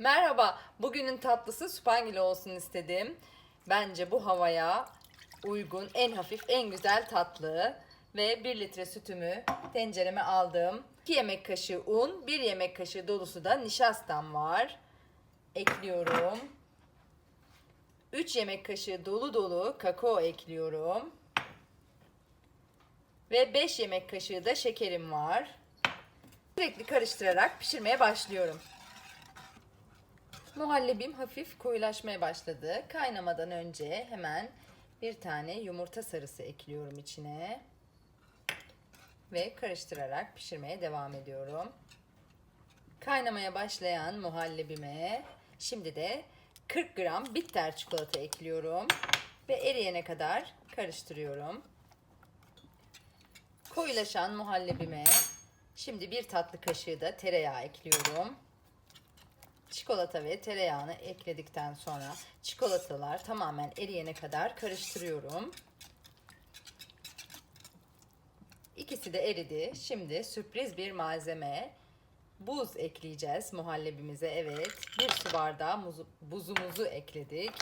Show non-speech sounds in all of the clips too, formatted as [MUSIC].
Merhaba, bugünün tatlısı spangile olsun istedim. Bence bu havaya uygun, en hafif, en güzel tatlı. Ve 1 litre sütümü tencereme aldım. 2 yemek kaşığı un, 1 yemek kaşığı dolusu da nişastam var. Ekliyorum. 3 yemek kaşığı dolu dolu kakao ekliyorum. Ve 5 yemek kaşığı da şekerim var. Sürekli karıştırarak pişirmeye başlıyorum. Muhallebim hafif koyulaşmaya başladı. Kaynamadan önce hemen bir tane yumurta sarısı ekliyorum içine. Ve karıştırarak pişirmeye devam ediyorum. Kaynamaya başlayan muhallebime şimdi de 40 gram bitter çikolata ekliyorum. Ve eriyene kadar karıştırıyorum. Koyulaşan muhallebime şimdi bir tatlı kaşığı da tereyağı ekliyorum çikolata ve tereyağını ekledikten sonra çikolatalar tamamen eriyene kadar karıştırıyorum. İkisi de eridi. Şimdi sürpriz bir malzeme. Buz ekleyeceğiz muhallebimize. Evet. Bir su bardağı muzu- buzumuzu ekledik.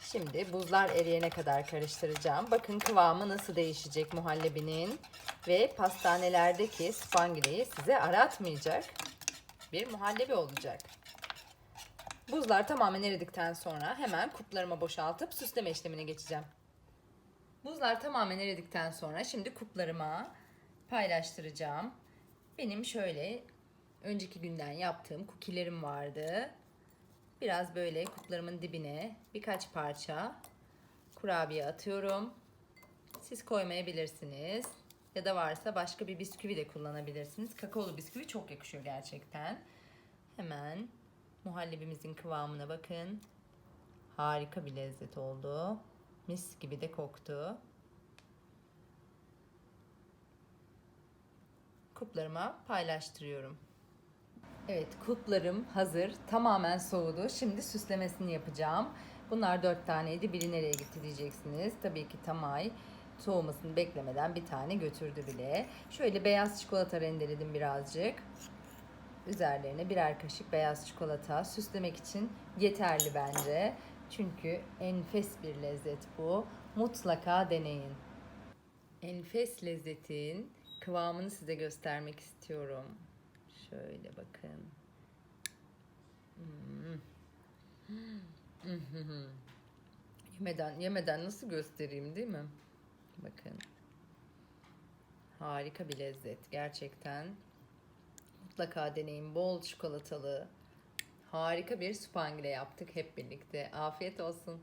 Şimdi buzlar eriyene kadar karıştıracağım. Bakın kıvamı nasıl değişecek muhallebinin. Ve pastanelerdeki spangileyi size aratmayacak bir muhallebi olacak. Buzlar tamamen eridikten sonra hemen kuplarıma boşaltıp süsleme işlemine geçeceğim. Buzlar tamamen eridikten sonra şimdi kuplarıma paylaştıracağım. Benim şöyle önceki günden yaptığım kukilerim vardı. Biraz böyle kuplarımın dibine birkaç parça kurabiye atıyorum. Siz koymayabilirsiniz. Ya da varsa başka bir bisküvi de kullanabilirsiniz. Kakaolu bisküvi çok yakışıyor gerçekten. Hemen muhallebimizin kıvamına bakın. Harika bir lezzet oldu. Mis gibi de koktu. Kuplarıma paylaştırıyorum. Evet kuplarım hazır. Tamamen soğudu. Şimdi süslemesini yapacağım. Bunlar dört taneydi. Biri nereye gitti diyeceksiniz. Tabii ki Tamay soğumasını beklemeden bir tane götürdü bile. Şöyle beyaz çikolata rendeledim birazcık. Üzerlerine birer kaşık beyaz çikolata süslemek için yeterli bence. Çünkü enfes bir lezzet bu. Mutlaka deneyin. Enfes lezzetin kıvamını size göstermek istiyorum. Şöyle bakın. Hmm. [LAUGHS] yemeden yemeden nasıl göstereyim değil mi? Bakın. Harika bir lezzet gerçekten. Mutlaka deneyin. Bol çikolatalı. Harika bir spangile yaptık hep birlikte. Afiyet olsun.